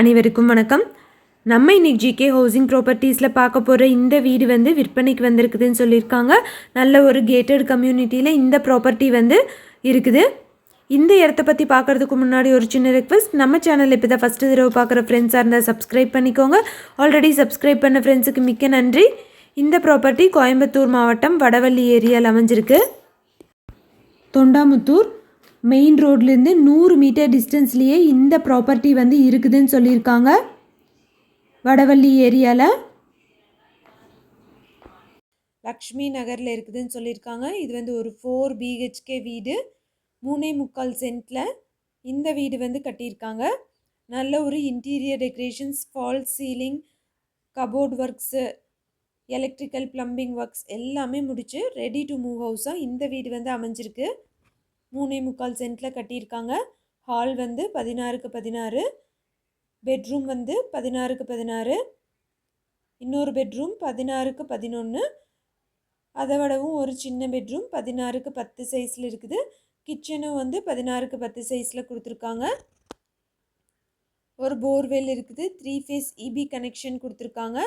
அனைவருக்கும் வணக்கம். நம்ம இன்னைக்கு ஜிகே ஹவுசிங் ப்ராப்பர்ட்டிஸில் பார்க்க போகிற இந்த வீடு வந்து விற்பனைக்கு வந்திருக்குதுன்னு சொல்லியிருக்காங்க. நல்ல ஒரு கேட்டட் கம்யூனிட்டியில் இந்த ப்ராப்பர்ட்டி வந்து இருக்குது. இந்த இடத்த பற்றி பார்க்குறதுக்கு முன்னாடி ஒரு சின்ன ரெக்வஸ்ட் நம்ம சேனல் இப்போ தான் ஃபஸ்ட்டு தடவை பார்க்குற ஃப்ரெண்ட்ஸாக இருந்தால் சப்ஸ்கிரைப் பண்ணிக்கோங்க. ஆல்ரெடி சப்ஸ்கிரைப் பண்ண ஃப்ரெண்ட்ஸுக்கு மிக்க நன்றி. இந்த ப்ராப்பர்ட்டி கோயம்புத்தூர் மாவட்டம் வடவள்ளி ஏரியாவில் அமைஞ்சிருக்கு. தொண்டாமுத்தூர் மெயின் ரோட்லேருந்து நூறு மீட்டர் டிஸ்டன்ஸ்லேயே இந்த ப்ராப்பர்ட்டி வந்து இருக்குதுன்னு சொல்லியிருக்காங்க. வடவள்ளி ஏரியாவில் லக்ஷ்மி நகரில் இருக்குதுன்னு சொல்லியிருக்காங்க. இது வந்து ஒரு ஃபோர் பிஹெச்கே வீடு. மூணே முக்கால் சென்ட்டில் இந்த வீடு வந்து கட்டியிருக்காங்க. நல்ல ஒரு interior decorations fall ceiling cupboard works electrical plumbing works எல்லாமே முடிச்சு ரெடி டு மூவ் ஹவுஸாக இந்த வீடு வந்து அமைஞ்சிருக்கு. மூணே முக்கால் சென்ட்டில் கட்டியிருக்காங்க. ஹால் வந்து பதினாறுக்கு பதினாறு. பெட்ரூம் வந்து பதினாறுக்கு பதினாறு. இன்னொரு பெட்ரூம் பதினாறுக்கு பதினொன்று அதை விடவும் ஒரு சின்ன பெட்ரூம் பதினாறுக்கு பத்து சைஸில் இருக்குது. கிச்சனும் வந்து பதினாறுக்கு பத்து சைஸில் கொடுத்துருக்காங்க. ஒரு போர்வெல் இருக்குது. த்ரீ ஃபேஸ் இபி கனெக்ஷன் கொடுத்துருக்காங்க.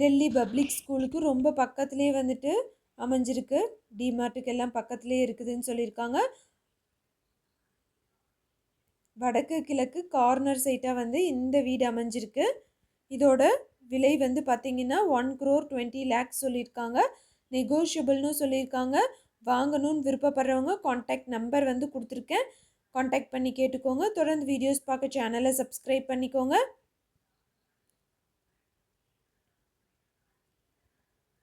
டெல்லி பப்ளிக் ஸ்கூலுக்கு ரொம்ப பக்கத்துலேயே வந்துட்டு அமைஞ்சிருக்கு. டிமார்ட்டுக்கு எல்லாம் பக்கத்துலேயே இருக்குதுன்னு சொல்லியிருக்காங்க. வடக்கு கிழக்கு கார்னர் சைட்டாக வந்து இந்த வீடு அமைஞ்சிருக்கு. இதோட விலை வந்து பார்த்தீங்கன்னா ஒன் க்ரோர் டுவெண்ட்டி லேக்ஸ் சொல்லியிருக்காங்க. நெகோஷியபிள்னு சொல்லியிருக்காங்க. வாங்கணும்னு விருப்பப்படுறவங்க காண்டாக்ட் நம்பர் வந்து கொடுத்துருக்கேன். காண்டாக்ட் பண்ணி கேட்டுக்கோங்க. தொடர்ந்து வீடியோஸ் பார்க்க சேனலை சப்ஸ்கிரைப் பண்ணிக்கோங்க.